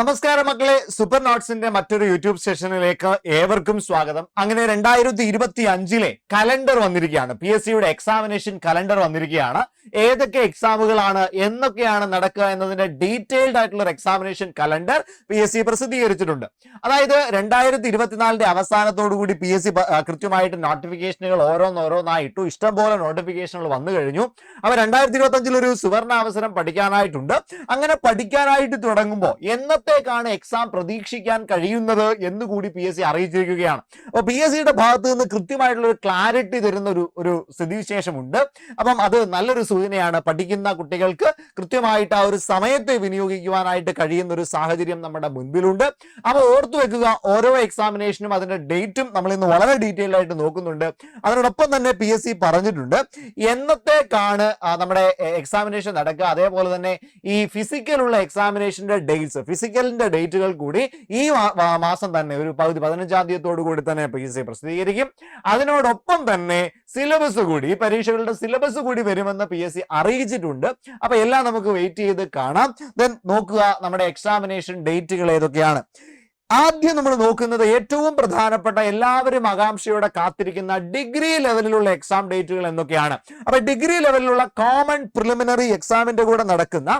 നമസ്കാരം മക്കളെ. സൂപ്പർ നോട്ട്സിന്റെ മറ്റൊരു യൂട്യൂബ് സെഷനിലേക്ക് ഏവർക്കും സ്വാഗതം. അങ്ങനെ രണ്ടായിരത്തി ഇരുപത്തി അഞ്ചിലെ കലണ്ടർ വന്നിരിക്കുകയാണ് പി എസ് സിയുടെ എക്സാമിനേഷൻ കലണ്ടർ വന്നിരിക്കുകയാണ്. ഏതൊക്കെ എക്സാമുകളാണ് എന്നൊക്കെയാണ് നടക്കുക എന്നതിന്റെ ഡീറ്റെയിൽഡ് ആയിട്ടുള്ള ഒരു examination calendar P S C പ്രസിദ്ധീകരിച്ചിട്ടുണ്ട്. അതായത് രണ്ടായിരത്തി ഇരുപത്തിനാലിന്റെ അവസാനത്തോടു കൂടി പി എസ് സി കൃത്യമായിട്ട് നോട്ടിഫിക്കേഷനുകൾ ഓരോന്നോരോന്നായിട്ടു ഇഷ്ടംപോലെ നോട്ടിഫിക്കേഷനുകൾ വന്നു കഴിഞ്ഞു. അപ്പൊ രണ്ടായിരത്തി ഇരുപത്തി അഞ്ചിൽ ഒരു സുവർണ അവസരം പഠിക്കാനായിട്ടുണ്ട്. അങ്ങനെ പഠിക്കാനായിട്ട് തുടങ്ങുമ്പോൾ എന്നത്തേക്കാണ് എക്സാം പ്രതീക്ഷിക്കാൻ കഴിയുന്നത് എന്ന് കൂടി പി എസ് സി അറിയിച്ചിരിക്കുകയാണ്. അപ്പോൾ പി എസ് സിയുടെ ഭാഗത്ത് നിന്ന് കൃത്യമായിട്ടുള്ള ഒരു ക്ലാരിറ്റി തരുന്ന ഒരു ഒരു സ്ഥിതിവിശേഷമുണ്ട്. അപ്പം അത് നല്ലൊരു സൂചനയാണ്. പഠിക്കുന്ന കുട്ടികൾക്ക് കൃത്യമായിട്ട് ആ ഒരു സമയത്തെ വിനിയോഗിക്കുവാനായിട്ട് കഴിയുന്ന ഒരു സാഹചര്യം നമ്മുടെ മുൻപിലുണ്ട്. അപ്പോൾ ഓർത്തു വെക്കുക ഓരോ എക്സാമിനേഷനും അതിന്റെ ഡേറ്റും നമ്മൾ ഇന്ന് വളരെ ഡീറ്റെയിൽ ആയിട്ട് നോക്കുന്നുണ്ട്. അതിനോടൊപ്പം തന്നെ പി എസ് സി പറഞ്ഞിട്ടുണ്ട് എന്നത്തേക്കാണ് നമ്മുടെ എക്സാമിനേഷൻ നടക്കുക? അതേപോലെ തന്നെ ഈ ഫിസിക്കലുള്ള എക്സാമിനേഷന്റെ ഡേറ്റ്സ് ഫിസിക്കലിന്റെ ഡേറ്റുകൾ കൂടി ഈ മാസം തന്നെ ഒരു പകുതി പതിനഞ്ചാം തീയതിയോട് കൂടി തന്നെ പി സി പ്രസിദ്ധീകരിക്കും. അതിനോടൊപ്പം തന്നെ സിലബസ് കൂടി ഈ പരീക്ഷകളുടെ സിലബസ് കൂടി വരുമെന്ന് പി എസ് സി അറിയിച്ചിട്ടുണ്ട്. അപ്പൊ എല്ലാം നമുക്ക് വെയിറ്റ് ചെയ്ത് കാണാം. ദെൻ നോക്കുക നമ്മുടെ എക്സാമിനേഷൻ ഡേറ്റുകൾ ഏതൊക്കെയാണ്? ആദ്യം നമ്മൾ നോക്കുന്നത് ഏറ്റവും പ്രധാനപ്പെട്ട എല്ലാവരും ആകാംക്ഷയോടെ കാത്തിരിക്കുന്ന ഡിഗ്രി ലെവലിലുള്ള എക്സാം ഡേറ്റുകൾ എന്തൊക്കെയാണ്? അപ്പൊ ഡിഗ്രി ലെവലിലുള്ള കോമൺ പ്രിലിമിനറി എക്സാമിന്റെ കൂടെ നടക്കുന്ന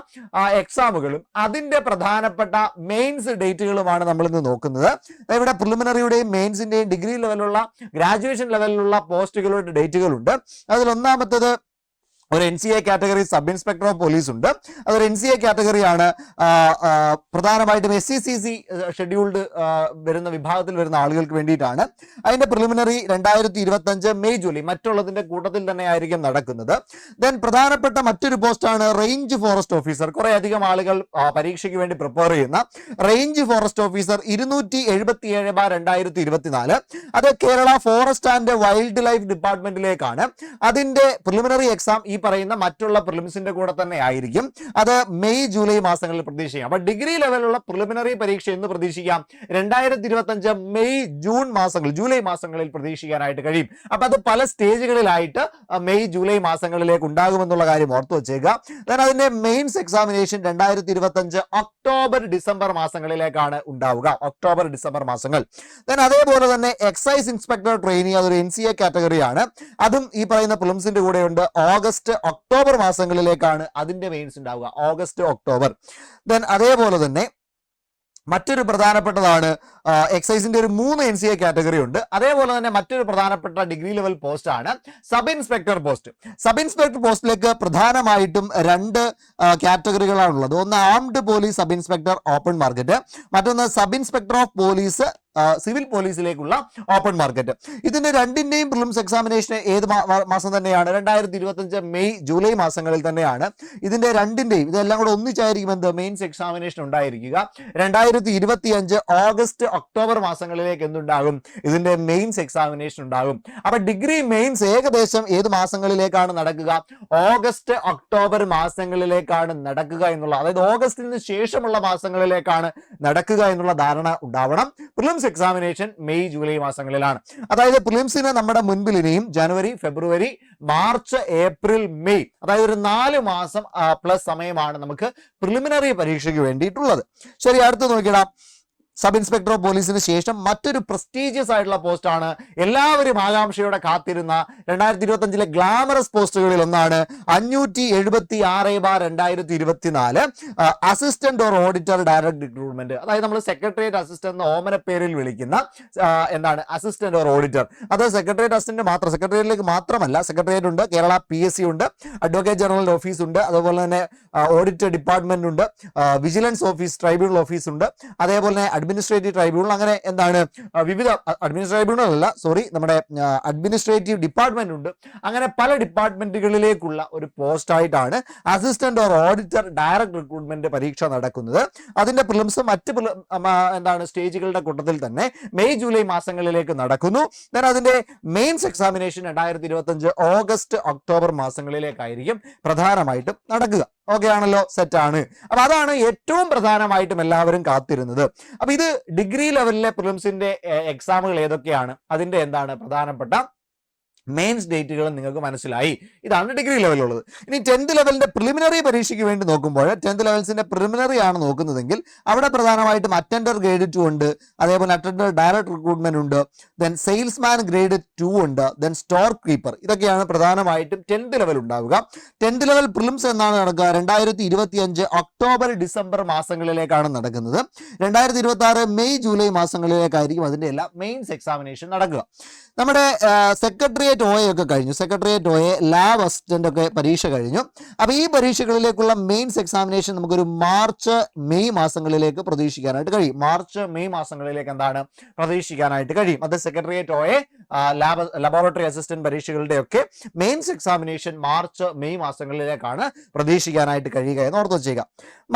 എക്സാമുകളും അതിന്റെ പ്രധാനപ്പെട്ട മെയിൻസ് ഡേറ്റുകളുമാണ് നമ്മൾ ഇന്ന് നോക്കുന്നത് ഇവിടെ പ്രിലിമിനറിയുടെയും മെയിൻസിന്റെയും ഡിഗ്രി ലെവലിലുള്ള ഗ്രാജുവേഷൻ ലെവലിലുള്ള പോസ്റ്റുകളുടെ ഡേറ്റുകളുണ്ട്. അതിൽ ഒന്നാമത്തത് ഒരു N C A category sub inspector of police ഉണ്ട്. അതൊരു എൻ സി എ കാറ്റഗറിയാണ് പ്രധാനമായിട്ടും S C C C scheduled വരുന്ന വിഭാഗത്തിൽ വരുന്ന ആളുകൾക്ക് വേണ്ടിയിട്ടാണ്. അതിന്റെ പ്രിലിമിനറി രണ്ടായിരത്തി ഇരുപത്തി അഞ്ച് മെയ് ജൂലൈ മറ്റുള്ളതിന്റെ കൂട്ടത്തിൽ തന്നെ ആയിരിക്കും നടക്കുന്നത്. ദെൻ പ്രധാനപ്പെട്ട മറ്റൊരു പോസ്റ്റാണ് റേഞ്ച് ഫോറസ്റ്റ് ഓഫീസർ കുറെ അധികം ആളുകൾ പരീക്ഷയ്ക്ക് വേണ്ടി പ്രിപ്പയർ ചെയ്യുന്ന റേഞ്ച് ഫോറസ്റ്റ് ഓഫീസർ ഇരുന്നൂറ്റി എഴുപത്തി ഏഴ് ബാർ രണ്ടായിരത്തി ഇരുപത്തിനാല് അത് Kerala forest and wildlife ഡിപ്പാർട്ട്മെന്റിലേക്കാണ് അതിന്റെ പ്രിലിമിനറി എക്സാം ഈ പറയുന്ന മറ്റുള്ള പ്രിലിംസിന്റെ കൂടെ തന്നെ ആയിരിക്കും. അത് മെയ് ജൂലൈ മാസങ്ങളിൽ പ്രതീക്ഷിക്കാം. അപ്പൊ ഡിഗ്രി ലെവലുള്ള പ്രിലിമിനറി പരീക്ഷ എന്ന് പ്രതീക്ഷിക്കാം. രണ്ടായിരത്തി ഇരുപത്തഞ്ച് മെയ് ജൂൺ മാസങ്ങൾ ജൂലൈ മാസങ്ങളിൽ പ്രതീക്ഷിക്കാനായിട്ട് കഴിയും. അപ്പൊ അത് പല സ്റ്റേജുകളിലായിട്ട് മെയ് ജൂലൈ മാസങ്ങളിലേക്ക് ഉണ്ടാകുമെന്നുള്ള കാര്യം ഓർത്തു വെച്ചേക്കുക. ദാൻ അതിന്റെ മെയിൻസ് എക്സാമിനേഷൻ രണ്ടായിരത്തി ഇരുപത്തഞ്ച് ഒക്ടോബർ ഡിസംബർ മാസങ്ങളിലേക്കാണ് ഉണ്ടാവുക. ഒക്ടോബർ ഡിസംബർ മാസങ്ങൾ. then അതേപോലെ തന്നെ എക്സൈസ് ഇൻസ്പെക്ടർ ട്രെയിനിങ് അതൊരു എൻ സി എ കാറ്റഗറിയാണ് അതും ഈ പറയുന്ന പ്രിലിംസിന്റെ കൂടെ ഉണ്ട് ഓഗസ്റ്റ് ഒക്ടോബർ മാസങ്ങളിലേക്കാണ് അതിന്റെ മെയിൻസ് ഉണ്ടാവുക. August October. ദെൻ അതേപോലെ തന്നെ മറ്റൊരു പ്രധാനപ്പെട്ടതാണ് എക്സൈസിന്റെ ഒരു മൂന്ന് എൻ സി എ കാറ്റഗറി ഉണ്ട്. അതേപോലെ തന്നെ മറ്റൊരു പ്രധാനപ്പെട്ട ഡിഗ്രി ലെവൽ പോസ്റ്റ് ആണ് sub inspector post sub inspector പോസ്റ്റിലേക്ക് പ്രധാനമായിട്ടും രണ്ട് കാറ്റഗറികളാണുള്ളത് ഒന്ന് armed police sub inspector open market മറ്റൊന്ന് sub inspector of police civil പോലീസിലേക്കുള്ള open market. ഇതിന്റെ രണ്ടിന്റെയും പ്രിലിംസ് എക്സാമിനേഷൻ ഏത് മാസം തന്നെയാണ്? രണ്ടായിരത്തി ഇരുപത്തഞ്ച് മെയ് ജൂലൈ മാസങ്ങളിൽ തന്നെയാണ്. ഇതിന്റെ രണ്ടിന്റെയും ഇതെല്ലാം കൂടെ ഒന്നിച്ചായിരിക്കും എന്ത്? മെയിൻസ് എക്സാമിനേഷൻ ഉണ്ടായിരിക്കുക. രണ്ടായിരത്തി ഇരുപത്തി അഞ്ച് ഓഗസ്റ്റ് ഒക്ടോബർ മാസങ്ങളിലേക്ക് എന്തുണ്ടാകും? ഇതിന്റെ മെയിൻസ് എക്സാമിനേഷൻ ഉണ്ടാകും. അപ്പൊ ഡിഗ്രി മെയിൻസ് ഏകദേശം ഏത് മാസങ്ങളിലേക്കാണ് നടക്കുക? ഓഗസ്റ്റ് ഒക്ടോബർ മാസങ്ങളിലേക്കാണ് നടക്കുക എന്നുള്ള അതായത് ഓഗസ്റ്റിന് ശേഷമുള്ള മാസങ്ങളിലേക്കാണ് നടക്കുക എന്നുള്ള ധാരണ ഉണ്ടാവണം. പ്രിലിംസ് എക്സാമിനേഷൻ മെയ് ജൂലൈ മാസങ്ങളിലാണ്. അതായത് പ്രിലിംസിന് നമ്മുടെ മുൻപിൽ ഇനിയും ജനുവരി ഫെബ്രുവരി മാർച്ച് ഏപ്രിൽ മെയ്. അതായത് ഒരു നാല് മാസം പ്ലസ് സമയമാണ് നമുക്ക് പ്രിലിമിനറി പരീക്ഷയ്ക്ക് വേണ്ടിയിട്ടുള്ളത്. ശരി അടുത്ത് നോക്കിയിടാം. സബ് ഇൻസ്പെക്ടർ ഓഫ് പോലീസിന് ശേഷം മറ്റൊരു പ്രസ്റ്റീജിയസ് ആയിട്ടുള്ള പോസ്റ്റാണ് എല്ലാവരും ആകാംക്ഷയോടെ കാത്തിരുന്ന രണ്ടായിരത്തി ഇരുപത്തി അഞ്ചിലെ ഗ്ലാമറസ് പോസ്റ്റുകളിൽ ഒന്നാണ് അഞ്ഞൂറ്റി എഴുപത്തി ആറ് ബാർ രണ്ടായിരത്തി ഇരുപത്തിനാല് assistant or auditor direct recruitment അതായത് നമ്മൾ സെക്രട്ടേറിയറ്റ് അസിസ്റ്റന്റ് എന്ന ഓമന പേരിൽ വിളിക്കുന്ന എന്താണ് അസിസ്റ്റന്റ് ഓർ ഓഡിറ്റർ അത് സെക്രട്ടേറിയറ്റ് അസിസ്റ്റന്റ് മാത്രം സെക്രട്ടേറിയറ്റിലേക്ക് മാത്രമല്ല സെക്രട്ടേറിയറ്റ് ഉണ്ട് കേരള പി എസ് സി ഉണ്ട് അഡ്വക്കേറ്റ് ജനറൽ ഓഫീസ് ഉണ്ട് അതുപോലെ തന്നെ ഓഡിറ്റ് ഡിപ്പാർട്ട്മെന്റ് ഉണ്ട് വിജിലൻസ് ഓഫീസ് ട്രൈബ്യൂണൽ ഓഫീസ് ഉണ്ട് അതേപോലെ തന്നെ അഡ്മിനിസ്ട്രേറ്റീവ് ട്രൈബ്യൂണൽ അങ്ങനെ എന്താണ്? വിവിധ അഡ്മിനിസ്ട്രേറ്റീവ് ട്രൈബ്യൂണൽ അല്ല സോറി നമ്മുടെ അഡ്മിനിസ്ട്രേറ്റീവ് ഡിപ്പാർട്ട്മെന്റ് ഉണ്ട്. അങ്ങനെ പല ഡിപ്പാർട്ട്മെന്റുകളിലേക്കുള്ള ഒരു പോസ്റ്റ് ആയിട്ടാണ് assistant or auditor direct recruitment പരീക്ഷ നടക്കുന്നത്. അതിന്റെ പ്രിലിംസ് മറ്റ് എന്താണ് സ്റ്റേജുകളുടെ കൂട്ടത്തിൽ തന്നെ മെയ് ജൂലൈ മാസങ്ങളിലേക്ക് നടക്കുന്നു. ഞാൻ അതിന്റെ മെയിൻസ് എക്സാമിനേഷൻ രണ്ടായിരത്തി ഇരുപത്തി അഞ്ച് ഓഗസ്റ്റ് ഒക്ടോബർ മാസങ്ങളിലേക്കായിരിക്കും പ്രധാനമായിട്ടും നടക്കുക. ഓക്കെ ആണല്ലോ സെറ്റ് ആണ്. അപ്പൊ അതാണ് ഏറ്റവും പ്രധാനമായിട്ടും എല്ലാവരും കാത്തിരുന്നത്. അപ്പൊ ഇത് ഡിഗ്രി ലെവലിലെ പ്രിലിംസിന്റെ എക്സാമുകൾ ഏതൊക്കെയാണ്? അതിന്റെ എന്താണ് പ്രധാനപ്പെട്ട മെയിൻസ് ഡേറ്റുകൾ നിങ്ങൾക്ക് മനസ്സിലായി. ഇതാണ് ഡിഗ്രി ലെവലുള്ളത് ഇനി ടെൻത്ത് ലെവലിന്റെ പ്രിലിമിനറി പരീക്ഷയ്ക്ക് വേണ്ടി നോക്കുമ്പോൾ ടെൻത്ത് ലെവൽസിന്റെ പ്രിലിമിനറി ആണ് നോക്കുന്നതെങ്കിൽ അവിടെ പ്രധാനമായിട്ടും അറ്റൻഡർ ഗ്രേഡ് ടു ഉണ്ട്. അതേപോലെ അറ്റൻഡർ ഡയറക്ട് റിക്രൂട്ട്മെന്റ് ഉണ്ട്. ദെൻ സെയിൽസ്മാൻ ഗ്രേഡ് ടു ഉണ്ട്. ദെൻ സ്റ്റോർ കീപ്പർ ഇതൊക്കെയാണ് പ്രധാനമായിട്ടും ടെൻത്ത് ലെവൽ ഉണ്ടാവുക. ടെൻത്ത് ലെവൽ പ്രിലിംസ് എന്നാണ് നടക്കുക. രണ്ടായിരത്തി ഇരുപത്തി അഞ്ച് ഒക്ടോബർ ഡിസംബർ മാസങ്ങളിലേക്കാണ് നടക്കുന്നത്. രണ്ടായിരത്തി ഇരുപത്തി ആറ് മെയ് ജൂലൈ മാസങ്ങളിലേക്കായിരിക്കും അതിന്റെ എല്ലാ മെയിൻസ് എക്സാമിനേഷൻ നടക്കുക. നമ്മുടെ സെക്രട്ടേറിയറ്റ് ഒ ഒക്കെ കഴിഞ്ഞു. Secretariat O A lab assistant ഒക്കെ പരീക്ഷ കഴിഞ്ഞു. അപ്പോൾ ഈ പരീക്ഷകളിലേക്കുള്ള മെയിൻസ് എക്സാമിനേഷൻ നമുക്കൊരു മാർച്ച് മെയ് മാസങ്ങളിലേക്ക് പ്രതീക്ഷിക്കാനായിട്ട് കഴിയും. മാർച്ച് മെയ് മാസങ്ങളിലേക്ക് എന്താണ്? പ്രതീക്ഷിക്കാനായിട്ട് കഴിയും. അത് secretariat O A lab laboratory assistant പരീക്ഷകളുടെ ഒക്കെ മെയിൻസ് എക്സാമിനേഷൻ മാർച്ച് മെയ് മാസങ്ങളിലേക്കാണ് പ്രതീക്ഷിക്കാനായിട്ട് കഴിയുക എന്ന് ഓർത്ത് വെച്ചേക്കുക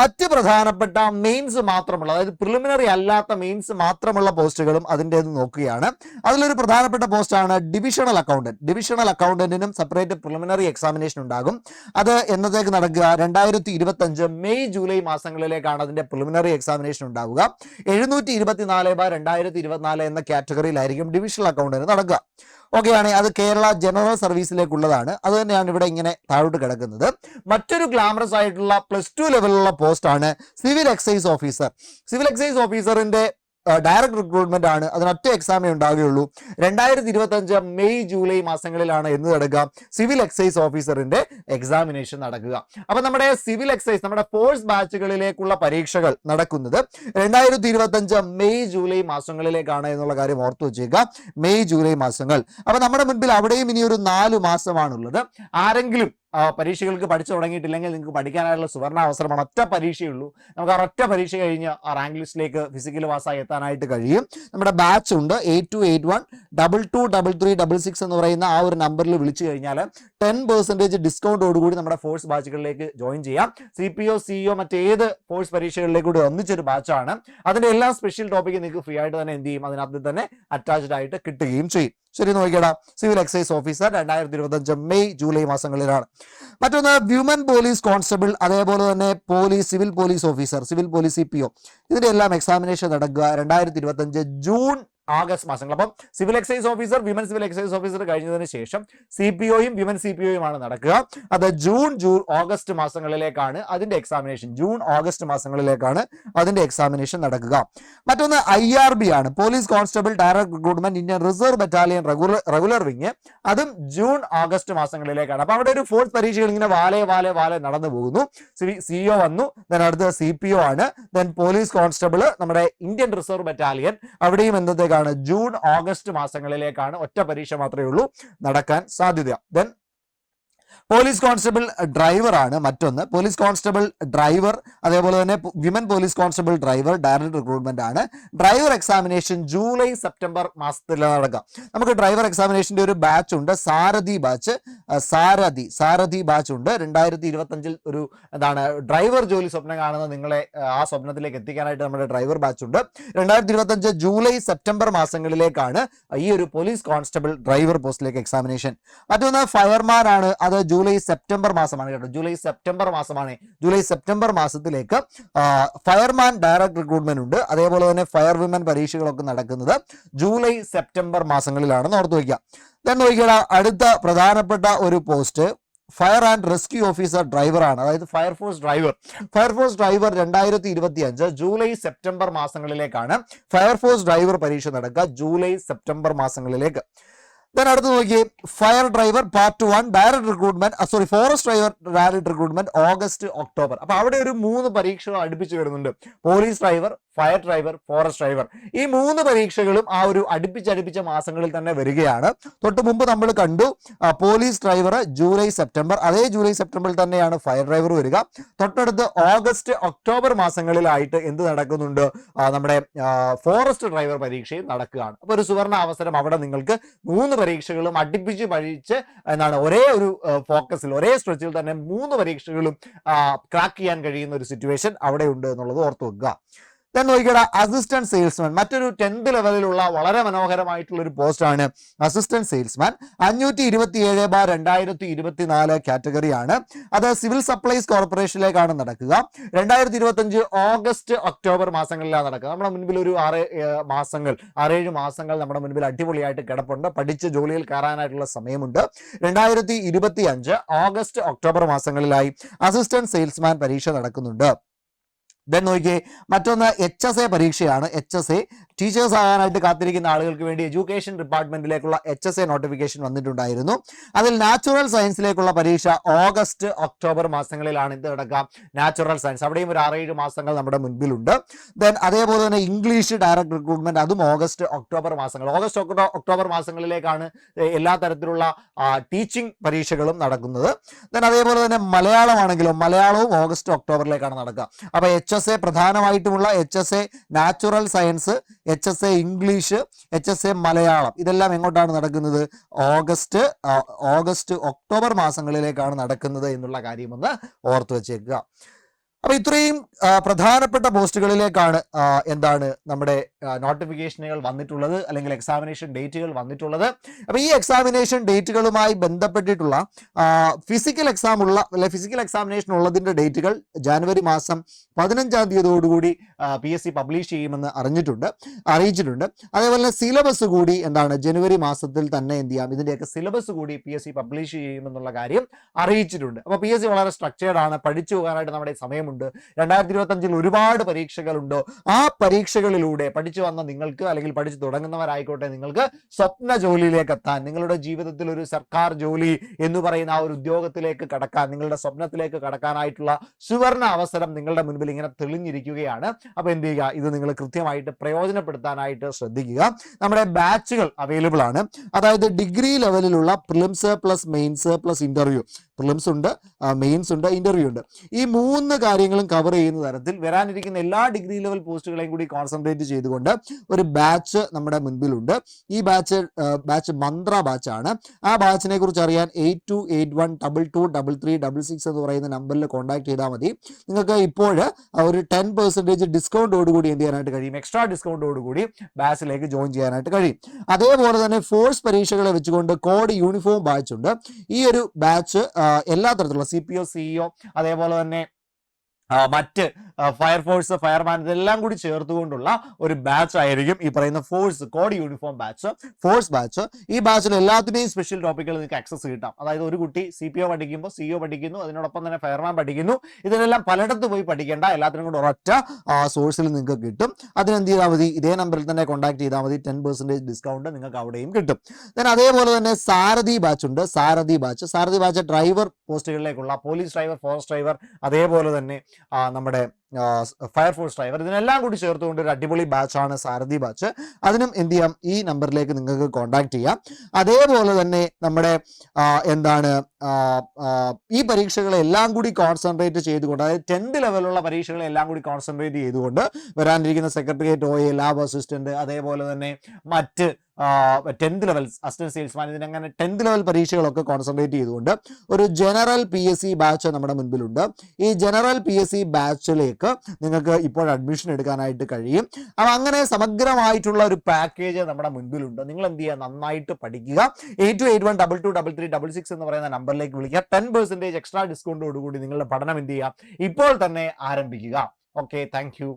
മറ്റ് പ്രധാനപ്പെട്ട മെയിൻസ് മാത്രമുള്ള അതായത് പ്രിലിമിനറി അല്ലാത്ത മെയിൻസ് മാത്രമുള്ള പോസ്റ്റുകളും അതിന്റെ നോക്കുകയാണ്. അതിലൊരു പ്രധാനപ്പെട്ട പോസ്റ്റാണ് ഡിവിഷണൽ അക്കൗണ്ടന്റ് ഡിവിഷണൽ അക്കൗണ്ടന്റിനും സെപ്പറേറ്റ് പ്രിലിമിനറി എക്സാമിനേഷൻ ഉണ്ടാകും. അത് എന്നത്തേക്ക് നടക്കുക? രണ്ടായിരത്തി ഇരുപത്തി അഞ്ച് മെയ് ജൂലൈ മാസങ്ങളിലേക്കാണ് അതിന്റെ പ്രിലിമിനറി എക്സാമിനേഷൻ ഉണ്ടാവുക. എഴുന്നൂറ്റി ഇരുപത്തിനാല് ബൈ രണ്ടായിരത്തി ഇരുപത്തിനാല് എന്ന കാറ്റഗറിയിലായിരിക്കും ഡിവിഷണൽ അക്കൗണ്ടന്റ് നടക്കുക. ഓക്കെ ആണ് അത് കേരള ജനറൽ സർവീസിലേക്കുള്ളതാണ് അത് തന്നെയാണ് ഇവിടെ ഇങ്ങനെ താഴോട്ട് കിടക്കുന്നത്. മറ്റൊരു ഗ്ലാമറസ് ആയിട്ടുള്ള പ്ലസ് ടു ലെവലിലുള്ള പോസ്റ്റാണ് civil excise officer civil excise ഓഫീസറിന്റെ direct recruitment ആണ്. അതിനൊറ്റ എക്സാമേ ഉണ്ടാവുകയുള്ളൂ. രണ്ടായിരത്തി ഇരുപത്തഞ്ച് മെയ് ജൂലൈ മാസങ്ങളിലാണ് എന്ന് നടക്കുക? സിവിൽ എക്സൈസ് ഓഫീസറിന്റെ എക്സാമിനേഷൻ നടക്കുക. അപ്പൊ നമ്മുടെ സിവിൽ എക്സൈസ് നമ്മുടെ ഫോഴ്സ് ബാച്ചുകളിലേക്കുള്ള പരീക്ഷകൾ നടക്കുന്നത് രണ്ടായിരത്തി ഇരുപത്തഞ്ച് മെയ് ജൂലൈ മാസങ്ങളിലേക്കാണ് എന്നുള്ള കാര്യം ഓർത്തു വെച്ചേക്കുക. മെയ് ജൂലൈ മാസങ്ങൾ. അപ്പൊ നമ്മുടെ മുൻപിൽ അവിടെയും ഇനി ഒരു നാല് മാസമാണുള്ളത്. ആരെങ്കിലും പരീക്ഷകൾക്ക് പഠിച്ചു തുടങ്ങിയിട്ടില്ലെങ്കിൽ നിങ്ങൾക്ക് പഠിക്കാനായിട്ടുള്ള സുവർണ അവസരമാണ്. ഒറ്റ പരീക്ഷയുള്ളൂ നമുക്ക് ആ ഒറ്റ പരീക്ഷ കഴിഞ്ഞ് ആ റാങ്ക് ലിസ്റ്റിലേക്ക് ഫിസിക്കൽ പാസ്സായി എത്താനായിട്ട് കഴിയും. നമ്മുടെ ബാച്ച് ഉണ്ട്. Eight two eight one double two double three double six എന്ന് പറയുന്ന ആ ഒരു നമ്പറിൽ വിളിച്ചു കഴിഞ്ഞാൽ ടെൻ പെർസെന്റേജ് ഡിസ്കൗണ്ടോടുകൂടി നമ്മുടെ ഫോഴ്സ് ബാച്ചുകളിലേക്ക് ജോയിൻ ചെയ്യാം. സി പി ഒ സിഇഒ മറ്റേത് ഫോഴ്സ് പരീക്ഷകളിലേക്കൂടി ഒന്നിച്ചൊരു ബാച്ചാണ് അതിന്റെ എല്ലാ സ്പെഷ്യൽ ടോപ്പിക്കും നിങ്ങൾക്ക് ഫ്രീ ആയിട്ട് തന്നെ എന്ത് ചെയ്യും? അതിനകത്ത് തന്നെ അറ്റാച്ച്ഡ് ആയിട്ട് കിട്ടുകയും ചെയ്യും. ശരി നോക്കിയടാ. സിവിൽ എക്സൈസ് ഓഫീസർ രണ്ടായിരത്തി ഇരുപത്തഞ്ച് മെയ് ജൂലൈ മാസങ്ങളിലാണ്. മറ്റൊന്ന് വ്യൂമൻ പോലീസ് കോൺസ്റ്റബിൾ അതേപോലെ തന്നെ police civil police officer civil police C P O ഇതിന്റെ എല്ലാം എക്സാമിനേഷൻ നടക്കുക രണ്ടായിരത്തി ഇരുപത്തഞ്ച് ജൂൺ ആഗസ്റ്റ് മാസങ്ങൾ. അപ്പം civil excise officer women civil excise officer കഴിഞ്ഞതിന് ശേഷം സി പി ഒയും വിമൻ സി പി ഒയും ആണ് നടക്കുക. അത് ജൂൺ ജൂൺ ഓഗസ്റ്റ് മാസങ്ങളിലേക്കാണ് അതിന്റെ എക്സാമിനേഷൻ ജൂൺ ഓഗസ്റ്റ് മാസങ്ങളിലേക്കാണ് അതിന്റെ എക്സാമിനേഷൻ നടക്കുക. മറ്റൊന്ന് ഐ ആർ ബി ആണ്. Police constable direct recruitment Indian reserve battalion regular wing അതും ജൂൺ ഓഗസ്റ്റ് മാസങ്ങളിലേക്കാണ്. അപ്പൊ അവിടെ ഒരു ഫോർത്ത് പരീക്ഷകൾ ഇങ്ങനെ വാലേ വാലേ വാലെ നടന്നു പോകുന്നു. സിഇഒ വന്നു. ദെൻ അടുത്ത സി പി ഒ ആണ്. ദെൻ പോലീസ് കോൺസ്റ്റബിൾ നമ്മുടെ ഇന്ത്യൻ റിസർവ് ബറ്റാലിയൻ അവിടെയും എന്നത്തേക്കാണ് ജൂൺ ഓഗസ്റ്റ് മാസങ്ങളിലേക്കാണ് ഒറ്റ പരീക്ഷ മാത്രമേ ഉള്ളൂ നടക്കാൻ സാധ്യത. ദെൻ പോലീസ് കോൺസ്റ്റബിൾ ഡ്രൈവർ ആണ് മറ്റൊന്ന്. പോലീസ് കോൺസ്റ്റബിൾ ഡ്രൈവർ അതേപോലെ തന്നെ women police constable driver direct recruitment ആണ്. ഡ്രൈവർ എക്സാമിനേഷൻ ജൂലൈ സെപ്റ്റംബർ മാസത്തിൽ നടക്കാം നമുക്ക് ഡ്രൈവർ എക്സാമിനേഷന്റെ ഒരു ബാച്ച് ഉണ്ട് സാരഥി ബാച്ച്. സാരഥി സാരഥി ബാച്ച് ഉണ്ട്. രണ്ടായിരത്തി ഇരുപത്തഞ്ചിൽ ഒരു എന്താണ് ഡ്രൈവർ ജോലി സ്വപ്നം കാണുന്ന നിങ്ങളെ ആ സ്വപ്നത്തിലേക്ക് എത്തിക്കാനായിട്ട് നമ്മുടെ ഡ്രൈവർ ബാച്ച് ഉണ്ട്. രണ്ടായിരത്തി ഇരുപത്തഞ്ച് ജൂലൈ സെപ്റ്റംബർ മാസങ്ങളിലേക്കാണ് ഈ ഒരു പോലീസ് കോൺസ്റ്റബിൾ ഡ്രൈവർ പോസ്റ്റിലേക്ക് എക്സാമിനേഷൻ. മറ്റൊന്ന് ഫയർമാൻ ആണ്. അത് ജൂലൈ സെപ്റ്റംബർ മാസമാണ് കേട്ടോ. ജൂലൈ സെപ്റ്റംബർ മാസമാണ്. ജൂലൈ സെപ്റ്റംബർ മാസത്തിലേക്ക് ഫയർമാൻ ഡയറക്ട് റിക്രൂട്ട്മെന്റ് ഉണ്ട്. അതേപോലെ തന്നെ ഫയർ വിമൻ പരീക്ഷകളൊക്കെ നടക്കുന്നത് ജൂലൈ സെപ്റ്റംബർ മാസങ്ങളിലാണെന്ന് ഓർത്ത് വയ്ക്കുക. ദൻ നോക്കിയാൽ അടുത്ത പ്രധാനപ്പെട്ട ഒരു post fire and rescue officer ഡ്രൈവറാണ് അതായത് fire force driver. Fire force driver രണ്ടായിരത്തി ഇരുപത്തി അഞ്ച് ജൂലൈ സെപ്റ്റംബർ മാസങ്ങളിലേക്കാണ് ഫയർഫോഴ്സ് ഡ്രൈവർ പരീക്ഷ നടക്കുക ജൂലൈ സെപ്റ്റംബർ മാസങ്ങളിലേക്ക്. ദെൻ അടുത്ത് നോക്കിയേ fire driver part one direct recruitment sorry forest driver direct recruitment August October അപ്പൊ അവിടെ ഒരു മൂന്ന് പരീക്ഷകൾ അടുപ്പിച്ച് വരുന്നുണ്ട്. Police driver fire driver forest driver ഈ മൂന്ന് പരീക്ഷകളും ആ ഒരു അടുപ്പിച്ചടുപ്പിച്ച മാസങ്ങളിൽ തന്നെ വരികയാണ്. തൊട്ട് മുമ്പ് നമ്മൾ കണ്ടു പോലീസ് ഡ്രൈവർ ജൂലൈ സെപ്റ്റംബർ. അതേ ജൂലൈ സെപ്റ്റംബറിൽ തന്നെയാണ് ഫയർ ഡ്രൈവർ വരിക. തൊട്ടടുത്ത് ഓഗസ്റ്റ് ഒക്ടോബർ മാസങ്ങളിലായിട്ട് എന്ത് നടക്കുന്നുണ്ട്? നമ്മുടെ ഫോറസ്റ്റ് ഡ്രൈവർ പരീക്ഷയും നടക്കുകയാണ്. അപ്പോൾ ഒരു സുവർണ അവസരം അവിടെ നിങ്ങൾക്ക് മൂന്ന് പരീക്ഷകളും അടുപ്പിച്ച് പഴിച്ച് എന്താണ് ഒരേ ഒരു ഫോക്കസിൽ ഒരേ സ്ട്രെച്ചിൽ തന്നെ മൂന്ന് പരീക്ഷകളും ക്രാക്ക് ചെയ്യാൻ കഴിയുന്ന ഒരു സിറ്റുവേഷൻ അവിടെ ഉണ്ട് എന്നുള്ളത് ഓർത്തു വെക്കുക. ദെൻ അസിസ്റ്റന്റ് സെയിൽസ്മാൻ മറ്റൊരു ടെൻത്ത് ലെവലിലുള്ള വളരെ മനോഹരമായിട്ടുള്ള ഒരു പോസ്റ്റാണ് അസിസ്റ്റന്റ് സെയിൽസ്മാൻ അഞ്ഞൂറ്റി ഇരുപത്തി ഏഴ് ബാർ രണ്ടായിരത്തി ഇരുപത്തിനാല് കാറ്റഗറിയാണ് അത് സിവിൽ സപ്ലൈസ് കോർപ്പറേഷനിലേക്കാണ് നടക്കുക. രണ്ടായിരത്തി ഇരുപത്തി അഞ്ച് ഓഗസ്റ്റ് ഒക്ടോബർ മാസങ്ങളിലാണ് നടക്കുക. നമ്മുടെ മുൻപിൽ ഒരു ആറ് മാസങ്ങൾ ആറേഴ് മാസങ്ങൾ നമ്മുടെ മുൻപിൽ അടിപൊളിയായിട്ട് കിടപ്പുണ്ട്. പഠിച്ച് ജോലിയിൽ കയറാനായിട്ടുള്ള സമയമുണ്ട്. രണ്ടായിരത്തി ഇരുപത്തി അഞ്ച് ഓഗസ്റ്റ് ഒക്ടോബർ മാസങ്ങളിലായി അസിസ്റ്റന്റ് സെയിൽസ്മാൻ പരീക്ഷ നടക്കുന്നുണ്ട്. ദെൻ നോക്കിയേ മറ്റൊന്ന് എച്ച് എസ് എ പരീക്ഷയാണ്. എച്ച് എസ് എ ടീച്ചേഴ്സ് ആകാനായിട്ട് കാത്തിരിക്കുന്ന ആളുകൾക്ക് വേണ്ടി എഡ്യൂക്കേഷൻ ഡിപ്പാർട്ട്മെന്റിലേക്കുള്ള എച്ച് എസ് എ നോട്ടിഫിക്കേഷൻ വന്നിട്ടുണ്ടായിരുന്നു. അതിൽ നാച്ചുറൽ സയൻസിലേക്കുള്ള പരീക്ഷ ഓഗസ്റ്റ് ഒക്ടോബർ മാസങ്ങളിലാണ് ഇത് നടക്കുക. നാച്ചുറൽ സയൻസ് അവിടെയും ഒരു ആറേഴ് മാസങ്ങൾ നമ്മുടെ മുൻപിലുണ്ട്. ദെൻ അതേപോലെ തന്നെ ഇംഗ്ലീഷ് ഡയറക്ട് റിക്രൂട്ട്മെന്റ് അതും ഓഗസ്റ്റ് ഒക്ടോബർ മാസങ്ങൾ. ഓഗസ്റ്റ് ഒക്ടോ- ഒക്ടോബർ മാസങ്ങളിലേക്കാണ് എല്ലാ തരത്തിലുള്ള ടീച്ചിങ് പരീക്ഷകളും നടക്കുന്നത്. ദെൻ അതേപോലെ തന്നെ മലയാളമാണെങ്കിലും മലയാളവും ഓഗസ്റ്റ് ഒക്ടോബറിലേക്കാണ് നടക്കുക. അപ്പൊ H S A പ്രധാനമായിട്ടുമുള്ള H S A natural science H S A English H S A Malayalam. ഇതെല്ലാം എങ്ങോട്ടാണ് നടക്കുന്നത്? ഓഗസ്റ്റ് ഓഗസ്റ്റ് ഒക്ടോബർ മാസങ്ങളിലേക്കാണ് നടക്കുന്നത് എന്നുള്ള കാര്യമൊന്ന് ഓർത്തു വെച്ചേക്കുക. അപ്പൊ ഇത്രയും പ്രധാനപ്പെട്ട പോസ്റ്റുകളിലേക്കാണ് എന്താണ് നമ്മുടെ നോട്ടിഫിക്കേഷനുകൾ വന്നിട്ടുള്ളത് അല്ലെങ്കിൽ എക്സാമിനേഷൻ ഡേറ്റുകൾ വന്നിട്ടുള്ളത്. അപ്പോൾ ഈ എക്സാമിനേഷൻ ഡേറ്റുകളുമായി ബന്ധപ്പെട്ടിട്ടുള്ള ഫിസിക്കൽ എക്സാം ഉള്ള അല്ലെ ഫിസിക്കൽ എക്സാമിനേഷൻ ഉള്ളതിന്റെ ഡേറ്റുകൾ ജാനുവരി മാസം പതിനഞ്ചാം തീയതിയോടുകൂടി പി എസ് സി പബ്ലിഷ് ചെയ്യുമെന്ന് അറിഞ്ഞിട്ടുണ്ട് അറിയിച്ചിട്ടുണ്ട്. അതേപോലെ തന്നെ സിലബസ് കൂടി എന്താണ് ജനുവരി മാസത്തിൽ തന്നെ എന്ത് ചെയ്യാം ഇതിന്റെയൊക്കെ സിലബസ് കൂടി പി എസ് സി പബ്ലിഷ് ചെയ്യുമെന്നുള്ള കാര്യം അറിയിച്ചിട്ടുണ്ട്. അപ്പോൾ പി എസ് സി വളരെ സ്ട്രക്ചേർഡ് ആണ് പഠിച്ചു പോകാനായിട്ട് നമ്മുടെ സമയമുണ്ട്. രണ്ടായിരത്തി ഇരുപത്തി അഞ്ചിൽ ഒരുപാട് പരീക്ഷകളുണ്ടോ? ആ പരീക്ഷകളിലൂടെ പഠിച്ചു വന്ന നിങ്ങൾക്ക് അല്ലെങ്കിൽ പഠിച്ചു തുടങ്ങുന്നവരായിക്കോട്ടെ നിങ്ങൾക്ക് സ്വപ്ന ജോലിയിലേക്ക് എത്താൻ നിങ്ങളുടെ ജീവിതത്തിൽ ഒരു സർക്കാർ ജോലി എന്ന് പറയുന്ന ആ ഒരു ഉദ്യോഗത്തിലേക്ക് കടക്കാൻ നിങ്ങളുടെ സ്വപ്നത്തിലേക്ക് കടക്കാനായിട്ടുള്ള സുവർണ അവസരം നിങ്ങളുടെ മുൻപിൽ ഇങ്ങനെ തെളിഞ്ഞിരിക്കുകയാണ്. അപ്പൊ എന്ത് ചെയ്യുക? ഇത് നിങ്ങൾ കൃത്യമായിട്ട് പ്രയോജനപ്പെടുത്താനായിട്ട് ശ്രദ്ധിക്കുക. നമ്മുടെ ബാച്ചുകൾ അവൈലബിൾ ആണ്. അതായത് ഡിഗ്രി ലെവലിലുള്ള prelims plus mains plus interview. Prelims ഉണ്ട് മെയിൻസ് ഉണ്ട് ഇന്റർവ്യൂ ഉണ്ട്. ഈ മൂന്ന് കാര്യങ്ങളും കവർ ചെയ്യുന്ന തരത്തിൽ വരാനിരിക്കുന്ന എല്ലാ ഡിഗ്രി ലെവൽ പോസ്റ്റുകളെയും കൂടി കോൺസെൻട്രേറ്റ് ചെയ്തുകൊണ്ട് ഒരു ബാച്ച് നമ്മുടെ മുൻപിലുണ്ട്. ഈ ബാച്ച് ബാച്ച് മന്ത്ര ബാച്ചാണ് ആ ബാച്ചിനെ കുറിച്ച് അറിയാൻ eight two eight one double two double three double six എന്ന് പറയുന്ന നമ്പറിൽ കോൺടാക്ട് ചെയ്താൽ മതി. നിങ്ങൾക്ക് ഇപ്പോൾ ഒരു ടെൻ പെർസെന്റേജ് ഡിസ്കൗണ്ടോടുകൂടി എന്ത് ചെയ്യാനായിട്ട് കഴിയും? എക്സ്ട്രാ ഡിസ്കൗണ്ടോടുകൂടി ബാച്ചിലേക്ക് ജോയിൻ ചെയ്യാനായിട്ട് കഴിയും. അതേപോലെ തന്നെ ഫോഴ്സ് പരീക്ഷകളെ വെച്ചുകൊണ്ട് കോഡ് യൂണിഫോം ബാച്ച് ഉണ്ട്. ഈ ഒരു ബാച്ച് എല്ലാ തരത്തിലുള്ള സി പി ഒ സിഇഒ അതേപോലെ തന്നെ മറ്റ് ഫയർഫോഴ്സ് ഫയർമാൻ ഇതെല്ലാം കൂടി ചേർത്തുകൊണ്ടുള്ള ഒരു ബാച്ച് ആയിരിക്കും ഈ പറയുന്ന force code uniform batch force batch ഈ ബാച്ചിൽ എല്ലാത്തിനെയും സ്പെഷ്യൽ ടോപ്പിക്കുകൾ നിങ്ങൾക്ക് ആക്സസ് കിട്ടാം. അതായത് ഒരു കുട്ടി സി പി ഒ പഠിക്കുമ്പോൾ സി ഒ പഠിക്കുന്നു അതിനോടൊപ്പം തന്നെ ഫയർമാൻ പഠിക്കുന്നു. ഇതിനെല്ലാം പലയിടത്ത് പോയി പഠിക്കേണ്ട എല്ലാത്തിനും കൂടെ ഒരൊറ്റ സോഴ്സിൽ നിങ്ങൾക്ക് കിട്ടും. അതിനെന്ത് ചെയ്താൽ മതി? ഇതേ നമ്പറിൽ തന്നെ കോൺടാക്ട് ചെയ്താൽ മതി. ടെൻ പെർസെന്റേജ് ഡിസ്കൗണ്ട് നിങ്ങൾക്ക് അവിടെയും കിട്ടും. ദെൻ അതേപോലെ തന്നെ സാരഥി ബാച്ച് ഉണ്ട്. Sarathi batch Sarathi batch driver പോസ്റ്റുകളിലേക്കുള്ള police driver forest driver അതേപോലെ തന്നെ നമ്മുടെ ഫയർഫോഴ്സ് ഡ്രൈവർ ഇതിനെല്ലാം കൂടി ചേർത്തുകൊണ്ട് ഒരു അടിപൊളി ബാച്ചാണ് സാരഥി ബാച്ച് അതിനും എന്ത് ചെയ്യാം? ഈ നമ്പറിലേക്ക് നിങ്ങൾക്ക് കോൺടാക്ട് ചെയ്യാം. അതേപോലെ തന്നെ നമ്മുടെ എന്താണ് ഈ പരീക്ഷകളെ ഈ പരീക്ഷകളെല്ലാം കൂടി കോൺസെൻട്രേറ്റ് ചെയ്തുകൊണ്ട് അതായത് ടെൻത്ത് ലെവലുള്ള പരീക്ഷകളെല്ലാം കൂടി കോൺസെൻട്രേറ്റ് ചെയ്തുകൊണ്ട് വരാനിരിക്കുന്ന സെക്രട്ടേറിയറ്റ് എ ലാബ് അസിസ്റ്റന്റ് അതേപോലെ തന്നെ മറ്റ് ടെൻത്ത് ലെവൽ അസിസ്റ്റന്റ് സെയിൽസ്മാൻ ഇതിനങ്ങനെ ടെൻത്ത് ലെവൽ പരീക്ഷകളൊക്കെ കോൺസെൻട്രേറ്റ് ചെയ്തുകൊണ്ട് ഒരു general P S C batch നമ്മുടെ മുൻപിലുണ്ട്. ഈ ജനറൽ പി എസ് സി ബാച്ചിലേക്ക് നിങ്ങൾക്ക് ഇപ്പോൾ അഡ്മിഷൻ എടുക്കാനായിട്ട് കഴിയും. അപ്പം അങ്ങനെ സമഗ്രമായിട്ടുള്ള ഒരു പാക്കേജ് നമ്മുടെ മുൻപിലുണ്ട്. നിങ്ങൾ എന്ത് ചെയ്യുക നന്നായിട്ട് പഠിക്കുക. Eight two eight one double two double three double six എന്ന് പറയുന്ന നമ്പറിലേക്ക് വിളിക്കുക. ടെൻ പെർസെന്റേജ് എക്സ്ട്രാ ഡിസ്കൗണ്ടോടുകൂടി നിങ്ങളുടെ പഠനം എന്ത് ചെയ്യുക ഇപ്പോൾ തന്നെ ആരംഭിക്കുക. Okay thank you